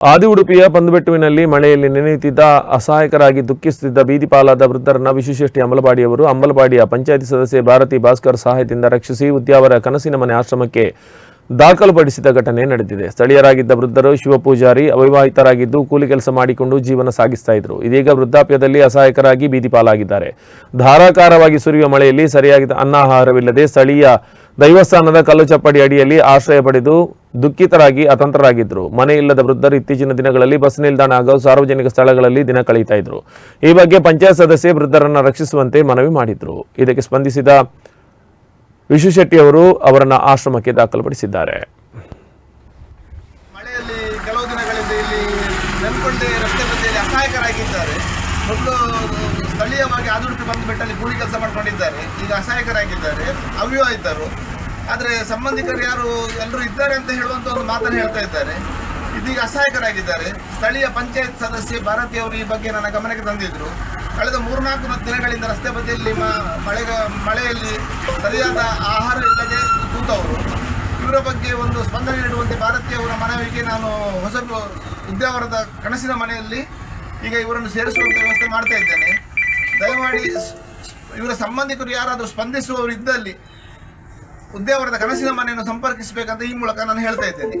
ಆದಿ ಉಡುಪಿಯ ಪಂದುಬೆಟ್ಟುವಿನಲ್ಲಿ ಮಳೆಯಲ್ಲಿ ನೆನೆಯುತ್ತಿದ್ದ ಅಸಹಾಯಕರಾಗಿ ದುಃಖಿಸುತ್ತಿದ್ದ ಬೀದಿಪಾಲಾದ ವೃದ್ಧರನ್ನ ವಿಶ್ವಶ್ರೇಷ್ಠಿ ಅಂಬಲಪಾಡಿಯವರು ಅಂಬಲಪಾಡಿಯ ಪಂಚಾಯತಿ ಸದಸ್ಯೆ ಭಾರತಿ ಭಾಸ್ಕರ್ ಸಹಾಯದಿಂದ ರಕ್ಷಿಸಿ ಉದ್ಯಾವರ ಕನಸಿನ ಮನೆ ಆಶ್ರಮಕ್ಕೆ ದಾಖಲುಪಡಿಸಿದ ಘಟನೆ ನಡೆದಿದೆ. ಸ್ಥಳೀಯರಾಗಿದ್ದ ವೃದ್ಧರು ಶಿವಪೂಜಾರಿ ಅವಿವಾಹಿತರಾಗಿದ್ದು ಕೂಲಿ ಕೆಲಸ ಮಾಡಿಕೊಂಡು ಜೀವನ ಸಾಗಿಸ್ತಾ ಇದ್ರು. ಇದೀಗ ವೃದ್ಧಾಪ್ಯದಲ್ಲಿ ಅಸಹಾಯಕರಾಗಿ ಬೀದಿಪಾಲಾಗಿದ್ದಾರೆ ಧಾರಾಕಾರವಾಗಿ ಸುರಿಯುವ ಮಳೆಯಲ್ಲಿ ಸರಿಯಾಗಿದ್ದ ಅನ್ನಾಹಾರವಿಲ್ಲದೆ ಸ್ಥಳೀಯ ದೈವಸ್ಥಾನದ ಕಲ್ಲು ಚಪ್ಪಡಿ ಅಡಿಯಲ್ಲಿ ಆಶ್ರಯ ಪಡೆದು ದುಃಖಿತರಾಗಿ ಅತಂತ್ರರಾಗಿದ್ದರು ಮನೆ ಇಲ್ಲದ ವೃದ್ಧರು ಇತ್ತೀಚಿನ ದಿನಗಳಲ್ಲಿ ಬಸ್ ನಿಲ್ದಾಣ ಹಾಗೂ ಸಾರ್ವಜನಿಕ ಸ್ಥಳಗಳಲ್ಲಿ ದಿನ ಕಳೀತಾ ಇದ್ರು. ಈ ಬಗ್ಗೆ ಪಂಚಾಯತ್ ಸದಸ್ಯೆ ವೃದ್ಧರನ್ನ ರಕ್ಷಿಸುವಂತೆ ಮನವಿ ಮಾಡಿದ್ರು. ಇದಕ್ಕೆ ಸ್ಪಂದಿಸಿದ ವಿಶ್ವಶೆಟ್ಟಿ ಅವರು ಅವರನ್ನ ಆಶ್ರಮಕ್ಕೆ ದಾಖಲುಪಡಿಸಿದ್ದಾರೆ. ಸ್ಥಳೀಯವಾಗಿ ಆದುಡುಪಿ ಬಂದು ಬೆಟ್ಟಲ್ಲಿ ಕೂಲಿ ಕೆಲಸ ಮಾಡ್ಕೊಂಡಿದ್ದಾರೆ. ಈಗ ಅಸಹಾಯಕರಾಗಿದ್ದಾರೆ ಅವಿವಾಹಿತರು ಆದರೆ ಸಂಬಂಧಿಕರು ಯಾರು ಎಲ್ಲರೂ ಇದ್ದಾರೆ ಅಂತ ಹೇಳುವಂಥ ಒಂದು ಮಾತನ್ನು ಹೇಳ್ತಾ ಇದ್ದಾರೆ. ಇದೀಗ ಅಸಹಾಯಕರಾಗಿದ್ದಾರೆ. ಸ್ಥಳೀಯ ಪಂಚಾಯತ್ ಸದಸ್ಯೆ ಭಾರತಿ ಅವರು ಈ ಬಗ್ಗೆ ನನ್ನ ಗಮನಕ್ಕೆ ತಂದಿದ್ರು. ಕಳೆದ ಮೂರ್ನಾಲ್ಕು ದಿನಗಳಿಂದ ರಸ್ತೆ ಬದಿಯಲ್ಲಿ ಮಳೆಗ ಮಳೆಯಲ್ಲಿ ಸರಿಯಾದ ಆಹಾರ ಇಲ್ಲದೆ ಕೂತವರು. ಇವರ ಬಗ್ಗೆ ಒಂದು ಸ್ಪಂದನೆ ನೀಡುವಂತೆ ಭಾರತೀಯವರ ಮನವಿಗೆ ನಾನು ಹೊಸ ಉದ್ಯಾವರದ ಕನಸಿನ ಮನೆಯಲ್ಲಿ ಈಗ ಇವರನ್ನು ಸೇರಿಸುವಂತ ವ್ಯವಸ್ಥೆ ಮಾಡ್ತಾ ಇದ್ದೇನೆ. ದಯಮಾಡಿ ಇವರ ಸಂಬಂಧಿಕರು ಯಾರಾದರೂ ಸ್ಪಂದಿಸುವವರು ಇದ್ದಲ್ಲಿ ಉದ್ಯಾವರದ ಕನಸಿನ ಮನೆಯನ್ನು ಸಂಪರ್ಕಿಸಬೇಕಂತ ಈ ಮೂಲಕ ನಾನು ಹೇಳ್ತಾ ಇದ್ದೇನೆ.